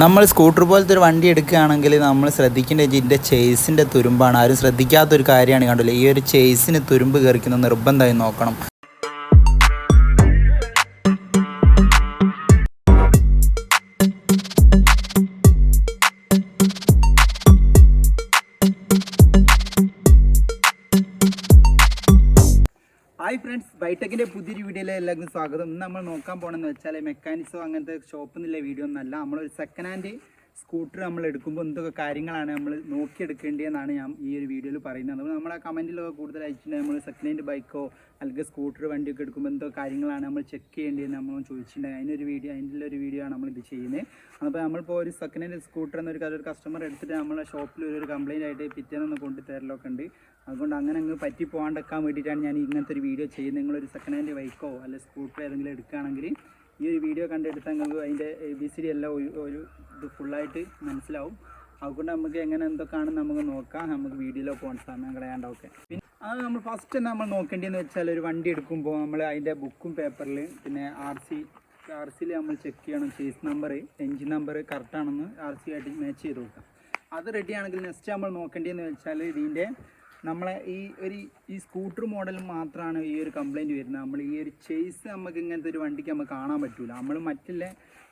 നമ്മൾ സ്കൂട്ടർ പോലത്തെ ഒരു വണ്ടി എടുക്കുകയാണെങ്കിൽ നമ്മൾ ശ്രദ്ധിക്കേണ്ട ഇതിന്റെ ചേസിന്റെ തുരുമ്പാണ്. ആരും ശ്രദ്ധിക്കാത്തൊരു കാര്യമാണ് കണ്ടില്ല. ഈ ഒരു ചേസിന് തുരുമ്പ് കയറിക്കുന്ന നിർബന്ധമായി നോക്കണം. പുതിയ പുതിയൊരു വീഡിയോയിലെ എല്ലാവർക്കും സ്വാഗതം. ഇന്ന് നമ്മൾ നോക്കാൻ പോകണമെന്ന് വെച്ചാൽ മെക്കാനിക്സോ അങ്ങനത്തെ ഷോപ്പ് നിന്നുള്ള വീഡിയോ ഒന്നല്ല. നമ്മളൊരു സെക്കൻഡ് ഹാൻഡ് സ്കൂട്ടർ നമ്മൾ എടുക്കുമ്പോൾ എന്തൊക്കെ കാര്യങ്ങളാണ് നമ്മൾ നോക്കിയെടുക്കേണ്ടതെന്നാണ് ഞാൻ ഈ ഒരു വീഡിയോയിൽ പറയുന്നത്. അപ്പോൾ നമ്മളെ കമന്റിലൊക്കെ കൂടുതൽ അയച്ചിട്ടുണ്ടെങ്കിൽ നമ്മൾ സെക്കൻഡ് ഹാൻഡ് ബൈക്കോ അല്ലെങ്കിൽ സ്കൂട്ടർ വണ്ടിയൊക്കെ എടുക്കുമ്പോൾ എന്തൊക്കെ കാര്യങ്ങളാണ് നമ്മൾ ചെക്ക് ചെയ്യേണ്ടതെന്ന് നമ്മൾ ചോദിച്ചിട്ടുണ്ടെങ്കിൽ അതിനൊരു വീഡിയോ അതിന്റെ ഒരു വീഡിയോ ആണ് നമ്മളിത് ചെയ്യുന്നത്. അപ്പോൾ നമ്മളിപ്പോൾ ഒരു സെക്കൻഡ് ഹാൻഡ് സ്കൂട്ടർ എന്നൊരു ഒരു കസ്റ്റമർ എടുത്തിട്ട് നമ്മളെ ഷോപ്പിൽ ഒരു കംപ്ലയിന്റ് ആയിട്ട് പിറ്റേന്ന് കൊണ്ടുതരലൊക്കെ ഉണ്ട്. അതുകൊണ്ട് അങ്ങനെ അങ്ങ് പറ്റി പോകാണ്ടെക്കാൻ വേണ്ടിയിട്ടാണ് ഞാൻ ഇങ്ങനത്തെ ഒരു വീഡിയോ ചെയ്യുന്നത്. നിങ്ങളൊരു സെക്കൻഡ് ഹാൻഡ് ബൈക്കോ അല്ലെ സ്കൂട്ടറോ ഏതെങ്കിലും എടുക്കുകയാണെങ്കിൽ ഈ ഒരു വീഡിയോ കണ്ടെടുത്താൽ നിങ്ങൾക്ക് അതിന്റെ എ ബി സി ഡി എല്ലാം ഒരു ഒരു ഇത് ഫുള്ളായിട്ട് മനസ്സിലാവും. അതുകൊണ്ട് നമുക്ക് എങ്ങനെ എന്തൊക്കെയാണെന്ന് നമുക്ക് നോക്കാം. നമുക്ക് വീഡിയോയിലോ പോകാൻ സമയം കളയാണ്ടൊക്കെ പിന്നെ അത് നമ്മൾ ഫസ്റ്റ് തന്നെ നമ്മൾ നോക്കേണ്ടതെന്ന് വെച്ചാൽ ഒരു വണ്ടി എടുക്കുമ്പോൾ നമ്മൾ അതിന്റെ ബുക്കും പേപ്പറിൽ പിന്നെ ആർ സി ആർ സിയിൽ നമ്മൾ ചെക്ക് ചെയ്യണം. ചേസ് നമ്പർ എൻജിൻ നമ്പർ കറക്റ്റാണെന്ന് ആർ സി ആയിട്ട് മാച്ച് ചെയ്ത് നോക്കാം. അത് റെഡിയാണെങ്കിൽ നെക്സ്റ്റ് നമ്മൾ നോക്കേണ്ടതെന്ന് വെച്ചാൽ ഇതിന്റെ നമ്മളെ ഈ ഒരു ഈ സ്കൂട്ടർ മോഡൽ മാത്രമാണ് ഈ ഒരു കംപ്ലൈന്റ് വരുന്നത്. നമ്മൾ ഈ ഒരു ചേസ് നമുക്ക് ഇങ്ങനത്തെ ഒരു വണ്ടിക്ക് നമുക്ക് കാണാൻ പറ്റില്ല നമ്മൾ മറ്റുള്ള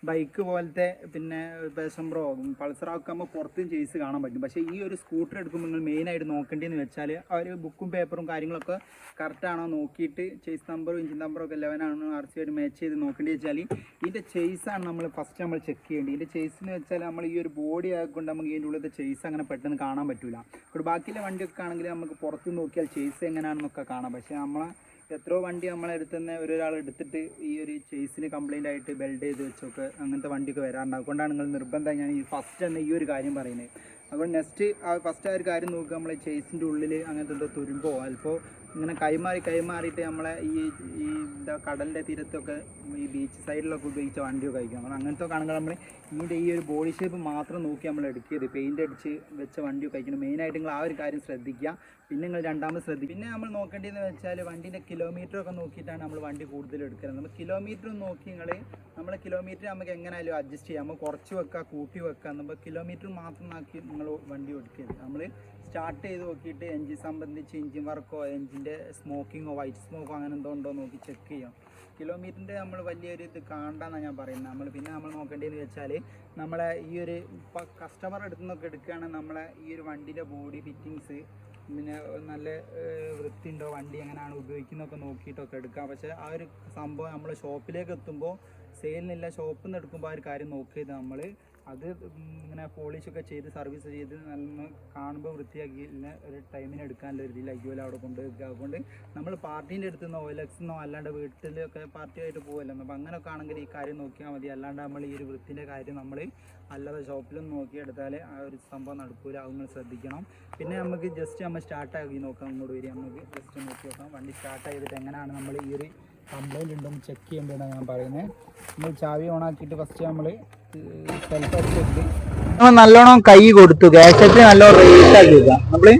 ബൈക്ക് പോലത്തെ പിന്നെ പേശംബ്രോ പൾസറൊക്കെ നമ്മൾ പുറത്തും ചേസ് കാണാൻ പറ്റും. പക്ഷേ ഈ ഒരു സ്കൂട്ടർ എടുക്കുമ്പോൾ നിങ്ങൾ മെയിനായിട്ട് നോക്കേണ്ടതെന്ന് വെച്ചാൽ ഒരു ബുക്കും പേപ്പറും കാര്യങ്ങളൊക്കെ കറക്റ്റാണോ നോക്കിയിട്ട് ചേസ് നമ്പറും എഞ്ചിൻ നമ്പറും ഒക്കെ ലെവനാണോ ആർ സി ആയിട്ട് മാച്ച് ചെയ്ത് നോക്കേണ്ടത് വെച്ചാൽ ഇതിന്റെ ചേസാണ് നമ്മൾ ഫസ്റ്റ് നമ്മൾ ചെക്ക് ചെയ്യേണ്ടത്. ഇതിന്റെ ചേസ് എന്ന് വെച്ചാൽ നമ്മൾ ഈ ഒരു ബോഡി ആയതുകൊണ്ട് നമുക്ക് ഇതിന്റെ ഉള്ളിലത്തെ ചേസ് അങ്ങനെ പെട്ടെന്ന് കാണാൻ പറ്റില്ല ഇപ്പോൾ ബാക്കിയുള്ള വണ്ടിയൊക്കെ ആണെങ്കിൽ നമുക്ക് പുറത്ത് നോക്കിയാൽ ചേസ് എങ്ങനെയാണെന്നൊക്കെ കാണാം. പക്ഷേ നമ്മളെ എത്രയോ വണ്ടി നമ്മളെ അടുത്ത് തന്നെ ഒരാൾ എടുത്തിട്ട് ഈ ഒരു ചേസിന് കംപ്ലൈന്റ് ആയിട്ട് ബെൽഡ് ചെയ്ത് വെച്ചൊക്കെ അങ്ങനത്തെ വണ്ടിയൊക്കെ വരാറുണ്ട്. അതുകൊണ്ടാണ് നിങ്ങൾ നിർബന്ധം ഞാൻ ഈ ഫസ്റ്റ് തന്നെ ഈ ഒരു കാര്യം പറയുന്നത്. അപ്പോൾ നെക്സ്റ്റ് ആ ഫസ്റ്റ് ആ ഒരു കാര്യം നോക്കുക. നമ്മൾ ചേസിന്റെ ഉള്ളിൽ അങ്ങനത്തെ എന്തോ തുരുമ്പോ അല്പോ ഇങ്ങനെ കൈമാറി കൈമാറിയിട്ട് നമ്മളെ ഈ ഈ എന്താ കടലിന്റെ തീരത്തൊക്കെ ഈ ബീച്ച് സൈഡിലൊക്കെ ഉപയോഗിച്ച വണ്ടിയൊക്കെ കഴിക്കും നമ്മൾ അങ്ങനത്തെ കാണുമ്പോൾ നമ്മൾ ഇതിന്റെ ഈ ഒരു ബോഡി ഷേപ്പ് മാത്രം നോക്കി നമ്മൾ എടുക്കിയത് പെയിന്റ് അടിച്ച് വെച്ച വണ്ടിയൊക്കെ കഴിക്കണം മെയിനായിട്ട് നിങ്ങൾ ആ ഒരു കാര്യം ശ്രദ്ധിക്കുക. പിന്നെ നിങ്ങൾ രണ്ടാമത് ശ്രദ്ധിക്കുക. പിന്നെ നമ്മൾ നോക്കേണ്ടതെന്ന് വെച്ചാൽ വണ്ടീന്റെ കിലോമീറ്റർ ഒക്കെ നോക്കിയിട്ടാണ് നമ്മൾ വണ്ടി കൂടുതൽ എടുക്കുന്നത് നമ്മൾ കിലോമീറ്റർ നോക്കി നിങ്ങൾ നമ്മൾ കിലോമീറ്റർ നമുക്ക് എങ്ങനെയായാലും അഡ്ജസ്റ്റ് ചെയ്യാം. നമ്മൾ കുറച്ച് വെക്കുക കൂട്ടി വെക്കുക. നമ്മൾ കിലോമീറ്റർ മാത്രം നോക്കി നിങ്ങൾ വണ്ടി എടുക്കരുത്. നമ്മൾ സ്റ്റാർട്ട് ചെയ്ത് നോക്കിയിട്ട് എൻജിൻ സംബന്ധിച്ച് എൻജിൻ വർക്കോ എൻജിന്റെ സ്മോക്കിങ്ങോ വൈറ്റ് സ്മോക്കോ അങ്ങനെ എന്തോ ഉണ്ടോ നോക്കി ചെക്ക് ചെയ്യാം കിലോമീറ്ററിന്റെ നമ്മൾ വലിയൊരു ഇത് കാണണ്ടെന്നാണ് ഞാൻ പറയുന്നത്. നമ്മൾ പിന്നെ നമ്മൾ നോക്കേണ്ടതെന്ന് വെച്ചാൽ നമ്മളെ ഈ ഒരു ഇപ്പോൾ കസ്റ്റമർ അടുത്ത് നിന്നൊക്കെ എടുക്കുകയാണെങ്കിൽ നമ്മളെ ഈ ഒരു വണ്ടിയുടെ ബോഡി ഫിറ്റിങ്സ് പിന്നെ നല്ല വൃത്തി വൃത്തിയുണ്ടോ വണ്ടി എങ്ങനെയാണ് ഉപയോഗിക്കുന്നതൊക്കെ നോക്കിയിട്ടൊക്കെ എടുക്കാം. പക്ഷേ ആ ഒരു സംഭവം നമ്മൾ ഷോപ്പിലേക്ക് എത്തുമ്പോൾ സെയിലിനില്ല ഷോപ്പിൽ നിന്ന് എടുക്കുമ്പോൾ ആ ഒരു കാര്യം നോക്കിയത് നമ്മൾ അത് ഇങ്ങനെ പോളിഷൊക്കെ ചെയ്ത് സർവീസ് ചെയ്ത് നല്ല കാണുമ്പോൾ വൃത്തിയാക്കി ഒരു ടൈമിന് എടുക്കാനുള്ള ഒരു അയ്യോല അവിടെ കൊണ്ട് അതുകൊണ്ട് നമ്മൾ പാർട്ടീന്റെ അടുത്ത് നിന്നോ ഒലക്സിന്നോ അല്ലാണ്ട് വീട്ടിലൊക്കെ പാർട്ടിയായിട്ട് പോകുമല്ലോ അപ്പോൾ അങ്ങനെയൊക്കെ ആണെങ്കിൽ ഈ കാര്യം നോക്കിയാൽ മതി. അല്ലാണ്ട് നമ്മൾ ഈ ഒരു വൃത്തിന്റെ കാര്യം നമ്മൾ അല്ലാതെ ഷോപ്പിലും നോക്കിയെടുത്താൽ ആ ഒരു സംഭവം നടക്കൂല. അത് നിങ്ങൾ ശ്രദ്ധിക്കണം. പിന്നെ നമുക്ക് ജസ്റ്റ് നമ്മൾ സ്റ്റാർട്ടാക്കി നോക്കാം. ഇങ്ങോട്ട് വരിക. നമുക്ക് ജസ്റ്റ് നോക്കി നോക്കാം. വണ്ടി സ്റ്റാർട്ട് ചെയ്തിട്ട് എങ്ങനെയാണ് നമ്മൾ ഈ ഒരു കംപ്ലൈന്റ് ഉണ്ടോ എന്ന് ചെക്ക് ചെയ്യേണ്ടതാണ് ഞാൻ പറയുന്നത് നമ്മൾ ചാവി ഓണാക്കിയിട്ട് ഫസ്റ്റ് നമ്മൾ സെൽഫ് അടിച്ചിട്ട് നമ്മൾ നല്ലോണം കൈ കൊടുത്തു ഗ്യാസറ്റ് നല്ലോണം റേറ്റ് ആക്കി നമ്മൾ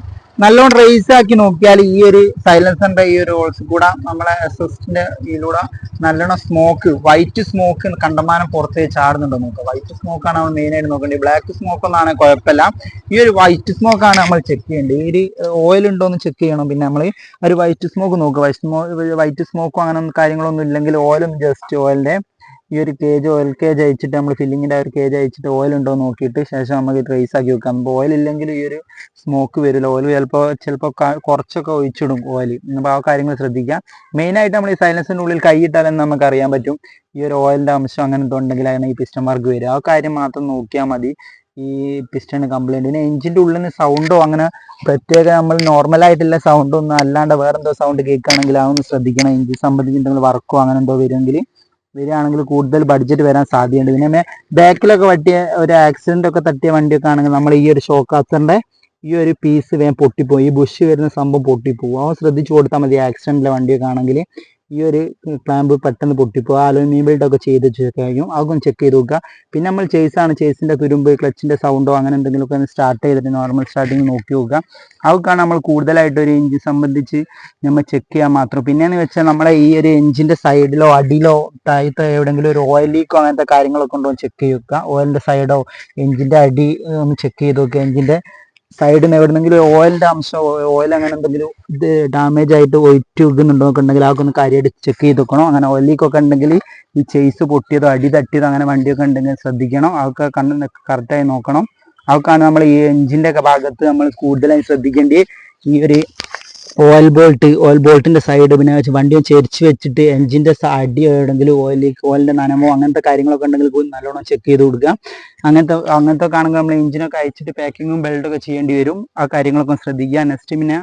നല്ലോണം റേസ് ആക്കി നോക്കിയാൽ ഈ ഒരു സൈലൻസറിന്റെ ഈ ഒരു ഹോൾസ് കൂടെ നമ്മളെ അസിസ്റ്റിന്റെ ഇതിലൂടെ നല്ലോണം സ്മോക്ക് വൈറ്റ് സ്മോക്ക് കണ്ടമാനം പുറത്ത് ചാടുന്നുണ്ടോ നോക്കുക വൈറ്റ് സ്മോക്ക് ആണ് നമ്മൾ മെയിൻ ആയിട്ട് നോക്കേണ്ടത്. ബ്ലാക്ക് സ്മോക്ക് ഒന്നാണ് കുഴപ്പമില്ല. ഈ ഒരു വൈറ്റ് സ്മോക്ക് ആണ് നമ്മൾ ചെക്ക് ചെയ്യേണ്ടത്. ഈ ഒരു ഓയിൽ ഉണ്ടോ എന്ന് ചെക്ക് ചെയ്യണം. പിന്നെ നമ്മൾ ഒരു വൈറ്റ് സ്മോക്ക് നോക്കുക വൈറ്റ് സ്മോക്ക് വൈറ്റ് സ്മോക്കോ അങ്ങനെ കാര്യങ്ങളൊന്നും ഇല്ലെങ്കിൽ ഓയിലും ജസ്റ്റ് ഓയിലിന്റെ ഈ ഒരു കേജ് ഓയിൽ കേജ് അയച്ചിട്ട് നമ്മൾ ഫില്ലിങ്ങിന്റെ ആ ഒരു കേജ് അയച്ചിട്ട് ഓയിൽ ഉണ്ടോ എന്ന് നോക്കിയിട്ട് ശേഷം നമുക്ക് ട്രേസ് ആക്കി വെക്കാം. അപ്പോൾ ഓയിൽ ഇല്ലെങ്കിൽ ഈ ഒരു സ്മോക്ക് വരില്ല. ഓയിൽ ചിലപ്പോൾ ചിലപ്പോൾ കുറച്ചൊക്കെ ഒഴിച്ചിടും ഓയിൽ അപ്പോൾ ആ കാര്യങ്ങൾ ശ്രദ്ധിക്കാം. മെയിനായിട്ട് നമ്മൾ ഈ സൈലൻസിന്റെ ഉള്ളിൽ കൈയിട്ടാലെന്ന് നമുക്ക് അറിയാൻ പറ്റും. ഈ ഒരു ഓയിലിന്റെ അംശം അങ്ങനെ എന്തോ ഉണ്ടെങ്കിലാണ് ഈ പിസ്റ്റൺ വർക്ക് വരും ആ കാര്യം മാത്രം നോക്കിയാൽ മതി. ഈ പിസ്റ്റൺ കംപ്ലൈന്റ് പിന്നെ എഞ്ചിന്റെ ഉള്ളിൽ നിന്ന് സൗണ്ടോ അങ്ങനെ പ്രത്യേക നമ്മൾ നോർമൽ ആയിട്ടുള്ള സൗണ്ട് ഒന്നും അല്ലാണ്ട് വേറെന്തോ സൗണ്ട് കേൾക്കുകയാണെങ്കിൽ അതൊന്ന് ശ്രദ്ധിക്കണം. എഞ്ചിൻ സംബന്ധിച്ച് എന്തെങ്കിലും വർക്കോ അങ്ങനെ എന്തോ വരുമെങ്കിൽ വരികയാണെങ്കിൽ കൂടുതൽ ബഡ്ജറ്റ് വരാൻ സാധ്യതയുണ്ട്. പിന്നെ ബാക്കിലൊക്കെ പറ്റിയ ഒരു ആക്സിഡന്റ് ഒക്കെ തട്ടിയ വണ്ടിയൊക്കെ ആണെങ്കിൽ നമ്മൾ ഈ ഒരു ഷോക്ക് ആസറിന്റെ ഈ ഒരു പീസ് വേഗം പൊട്ടിപ്പോയി ഈ ബുഷ് വരുന്ന സംഭവം പൊട്ടിപ്പോവും. അവൻ ശ്രദ്ധിച്ചു കൊടുത്താൽ മതി ആക്സിഡന്റിലെ വണ്ടിയൊക്കെ ആണെങ്കിൽ. ഈ ഒരു ക്ലാമ്പ് പെട്ടെന്ന് പൊട്ടിപ്പോ അലുമിനിയം ബിൽഡ് ഒക്കെ ചെയ്ത് വെച്ച് കഴിയും അതൊക്കെ ചെക്ക് ചെയ്ത് നോക്കുക. പിന്നെ നമ്മൾ ചേസാണ് ചേസിന്റെ തുരുമ്പ് ക്ലച്ചിന്റെ സൗണ്ടോ അങ്ങനെ എന്തെങ്കിലും ഒക്കെ സ്റ്റാർട്ട് ചെയ്തിട്ട് നോർമൽ സ്റ്റാർട്ടിങ് നോക്കി നോക്കുക. അതൊക്കെയാണ് നമ്മൾ കൂടുതലായിട്ട് ഒരു എഞ്ചിൻ സംബന്ധിച്ച് നമ്മൾ ചെക്ക് ചെയ്യാൻ മാത്രം. പിന്നെയെന്ന് വെച്ചാൽ നമ്മളെ ഈ ഒരു എഞ്ചിന്റെ സൈഡിലോ അടിയിലോ താഴത്തോ എവിടെയെങ്കിലും ഒരു ഓയിൽ ലീക്കോ അങ്ങനത്തെ കാര്യങ്ങളൊക്കെ ഉണ്ടോ ചെക്ക് ചെയ്യുക ഓയിലിന്റെ സൈഡോ എഞ്ചിന്റെ അടി ഒന്ന് ചെക്ക് ചെയ്ത് നോക്കുക. എഞ്ചിന്റെ സൈഡിൽ നിന്ന് എവിടെന്നെങ്കിലും ഓയിലിന്റെ അംശം ഓയിൽ അങ്ങനെ എന്തെങ്കിലും ഡാമേജ് ആയിട്ട് ഒഴിറ്റ് വെക്കുന്നുണ്ടോ ഉണ്ടെങ്കിൽ അതൊക്കെ ഒന്ന് കാര്യമായിട്ട് ചെക്ക് ചെയ്ത് വെക്കണം. അങ്ങനെ ഓയിൽ ലീക്ക് ഉണ്ടെങ്കിൽ ഈ ചേസ് പൊട്ടിയതോ അടി തട്ടിയതോ അങ്ങനെ വണ്ടിയൊക്കെ ഉണ്ടെങ്കിൽ ശ്രദ്ധിക്കണം. അതൊക്കെ കണ്ണ് കറക്റ്റായി നോക്കണം. അതൊക്കെയാണ് നമ്മൾ ഈ എഞ്ചിന്റെ ഒക്കെ ഭാഗത്ത് നമ്മൾ കൂടുതലായി ശ്രദ്ധിക്കേണ്ടി ഈ ഒരു ഓയിൽ ബോൾട്ട് ഓയിൽ ബോൾട്ടിന്റെ സൈഡ് പിന്നെ വെച്ച് വണ്ടി ചെരിച്ച് വെച്ചിട്ട് എഞ്ചിന്റെ അടി എവിടെയെങ്കിലും ഓയിൽ ഓയിലിന്റെ നനമോ അങ്ങനത്തെ കാര്യങ്ങളൊക്കെ ഉണ്ടെങ്കിൽ പോയി നല്ലോണം ചെക്ക് ചെയ്ത് കൊടുക്കുക. അങ്ങനത്തെ അങ്ങനത്തെ കാണുമ്പോൾ നമ്മൾ എഞ്ചിനൊക്കെ അയച്ചിട്ട് പാക്കിങ്ങും ബെൽറ്റൊക്കെ ചെയ്യേണ്ടി വരും. ആ കാര്യങ്ങളൊക്കെ ശ്രദ്ധിക്കുക. നെക്സ്റ്റ് പിന്നെ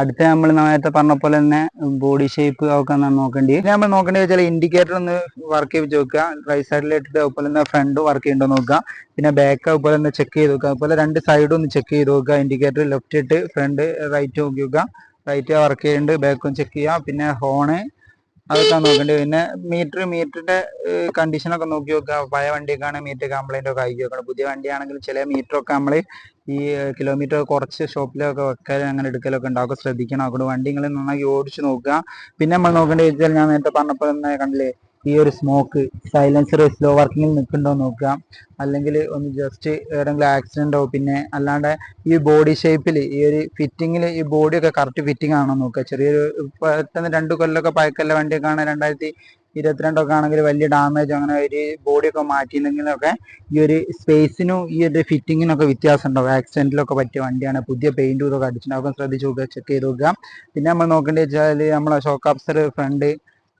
അടുത്ത നമ്മൾ നേരത്തെ പറഞ്ഞ പോലെ തന്നെ ബോഡി ഷേപ്പ് ഒക്കെ നോക്കേണ്ടി പിന്നെ നമ്മൾ നോക്കേണ്ടത് വെച്ചാൽ ഇൻഡിക്കേറ്റർ ഒന്ന് വർക്ക് ചെയ്ത് നോക്കുക റൈറ്റ് സൈഡിൽ ഇട്ടിട്ട് അതുപോലെ തന്നെ ഫ്രണ്ട് വർക്ക് ചെയ്യുന്നുണ്ടോ നോക്കുക. പിന്നെ ബാക്ക് അതുപോലെ തന്നെ ചെക്ക് ചെയ്ത് നോക്കുക അതുപോലെ രണ്ട് സൈഡും ഒന്ന് ചെക്ക് ചെയ്ത് നോക്കുക. ഇൻഡിക്കേറ്റർ ലെഫ്റ്റ് ഇട്ട് ഫ്രണ്ട് റൈറ്റ് നോക്കി നോക്കുക റൈറ്റ് വർക്ക് ചെയ്യുന്നുണ്ട് ബാക്കും ചെക്ക് ചെയ്യാം പിന്നെ ഹോണ് അതൊക്കെ നോക്കേണ്ടി. പിന്നെ മീറ്റർ മീറ്ററിന്റെ കണ്ടീഷനൊക്കെ നോക്കി നോക്കുക. പഴയ വണ്ടിയൊക്കെയാണ് മീറ്റർ കംപ്ലൈന്റ് ഒക്കെ ആയി നോക്കണം പുതിയ വണ്ടിയാണെങ്കിൽ ചില മീറ്റർ ഒക്കെ നമ്മൾ ഈ കിലോമീറ്റർ കുറച്ച് ഷോപ്പിലൊക്കെ വെക്കാൻ അങ്ങനെ എടുക്കലൊക്കെ ഉണ്ടാവും ശ്രദ്ധിക്കണം. അതുകൊണ്ട് വണ്ടി നിങ്ങൾ നന്നായി ഓടിച്ച് നോക്കുക. പിന്നെ നമ്മൾ നോക്കേണ്ടത് ഞാൻ നേരത്തെ പറഞ്ഞപ്പോൾ തന്നെ കണ്ടില്ലേ ഈ ഒരു സ്മോക്ക് സൈലൻസർ സ്ലോ വർക്കിങ്ങിൽ നിൽക്കുന്നുണ്ടോ നോക്കുക. അല്ലെങ്കിൽ ഒന്ന് ജസ്റ്റ് ഏതെങ്കിലും ആക്സിഡന്റോ പിന്നെ അല്ലാണ്ട് ഈ ബോഡി ഷേപ്പിൽ ഈ ഒരു ഫിറ്റിങ്ങിൽ ഈ ബോഡിയൊക്കെ കറക്റ്റ് ഫിറ്റിംഗ് ആണോ നോക്കുക. ചെറിയൊരു പെട്ടെന്ന് രണ്ട് കൊല്ലമൊക്കെ പഴക്കല്ല വണ്ടിയൊക്കെ ആണ് രണ്ടായിരത്തി ഇരുപത്തിരണ്ടൊക്കെ ആണെങ്കിൽ വലിയ ഡാമേജ് അങ്ങനെ ഒരു ബോഡിയൊക്കെ മാറ്റിയിരുന്നെങ്കിലൊക്കെ ഈ ഒരു സ്പേസിനും ഈ ഒരു ഫിറ്റിങ്ങിനൊക്കെ വ്യത്യാസം ഉണ്ടാവും. ആക്സിഡന്റിലൊക്കെ പറ്റിയ വണ്ടിയാണ്. പുതിയ പെയിന്റും ഇതൊക്കെ അടിച്ചിട്ടുണ്ടാവും. ശ്രദ്ധിച്ച് നോക്കുക ചെക്ക് ചെയ്ത് നോക്കുക. പിന്നെ നമ്മൾ നോക്കേണ്ടത് വെച്ചാൽ നമ്മളെ ഷോക്ക് അപ്സർ ഫ്രണ്ട്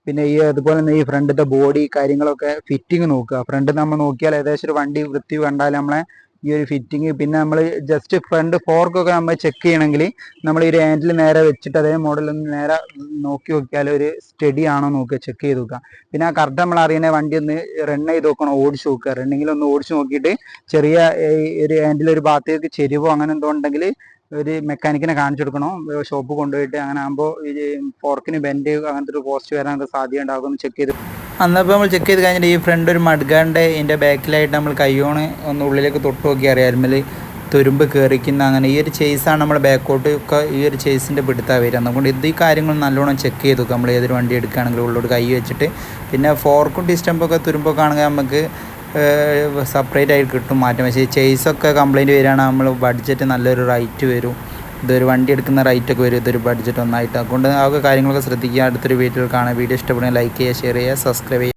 പിന്നെ ഈ അതുപോലെ തന്നെ ഈ ഫ്രണ്ടിന്റെ ബോഡി കാര്യങ്ങളൊക്കെ ഫിറ്റിംഗ് നോക്കുക. ഫ്രണ്ട് നമ്മൾ നോക്കിയാൽ ഏകദേശം ഒരു വണ്ടി വൃത്തി കണ്ടാൽ നമ്മളെ ഈ ഒരു ഫിറ്റിംഗ് പിന്നെ നമ്മൾ ജസ്റ്റ് ഫ്രണ്ട് ഫോർക്കൊക്കെ നമ്മൾ ചെക്ക് ചെയ്യണമെങ്കിൽ നമ്മൾ ഈ ഹാൻഡിൽ നേരെ വെച്ചിട്ട് അതേ മോഡൽ ഒന്ന് നേരെ നോക്കി നോക്കിയാൽ ഒരു സ്റ്റഡി ആണോ നോക്കുക ചെക്ക് ചെയ്ത് നോക്കുക. പിന്നെ ആ കറക്റ്റ് നമ്മൾ അറിയണ വണ്ടി ഒന്ന് റൺ ചെയ്ത് നോക്കണം ഓടിച്ചു നോക്കുക. റണ്ണിങ്ങിൽ ഒന്ന് ഓടിച്ചു നോക്കിയിട്ട് ചെറിയ ഒരു ഹാൻഡിൽ ഒരു ഭാഗത്തേക്ക് ചെരുവോ അങ്ങനെ എന്തോ ഉണ്ടെങ്കിൽ ഒരു മെക്കാനിക്കിനെ കാണിച്ചു കൊടുക്കണം? ഷോപ്പ് കൊണ്ടുപോയിട്ട് അങ്ങനെ ആകുമ്പോൾ ഈ ഫോർക്കിന് ബെൻഡ് അങ്ങനത്തെ ഒരു പോസ്റ്റ് വരാനുള്ള സാധ്യത ഉണ്ടാകുമെന്ന് ചെക്ക് ചെയ്ത്. അന്നപ്പോൾ നമ്മൾ ചെക്ക് ചെയ്ത് കഴിഞ്ഞിട്ട് ഈ ഫ്രണ്ട് ഒരു മഡ്ഗാണ്ട് ഇതിന്റെ ബാക്കിലായിട്ട് നമ്മൾ കയ്യോണ് ഒന്ന് ഉള്ളിലേക്ക് തൊട്ട് നോക്കി അറിയാം. തുരുമ്പ് കയറിക്കുന്ന അങ്ങനെ ഈ ഒരു ചേസാണ് നമ്മൾ ബാക്കോട്ട് ഒക്കെ ഈ ഒരു ചേസിന്റെ പിടുത്താ വരിക. അതുകൊണ്ട് ഇത് ഈ കാര്യങ്ങൾ നല്ലോണം ചെക്ക് ചെയ്തു നമ്മൾ ഏതൊരു വണ്ടി എടുക്കുകയാണെങ്കിലും ഉള്ളോട് കൈ വെച്ചിട്ട്. പിന്നെ ഫോർക്കും ഡിസ്റ്റമ്പൊക്കെ തുരുമ്പൊക്കെ ആണെങ്കിൽ നമുക്ക് സെപ്പറേറ്റ് ആയിട്ട് കിട്ടും. മാറ്റം. പക്ഷേ ചെയ്സൊക്കെ കംപ്ലൈന്റ് വരികയാണ് നമ്മൾ ബഡ്ജറ്റ് നല്ലൊരു റൈറ്റ് വരും. ഇതൊരു വണ്ടി എടുക്കുന്ന റൈറ്റ് ഒക്കെ വരും. ഇതൊരു ബഡ്ജറ്റ് ഒന്നായിട്ട്. അതുകൊണ്ട് ആ കാര്യങ്ങളൊക്കെ ശ്രദ്ധിക്കുക. അടുത്തൊരു വീഡിയോ കാണാം. വീഡിയോ ഇഷ്ടപ്പെടുന്ന ലൈക്ക് ചെയ്യുക ഷെയർ ചെയ്യുക സബ്സ്ക്രൈബ് ചെയ്യുക.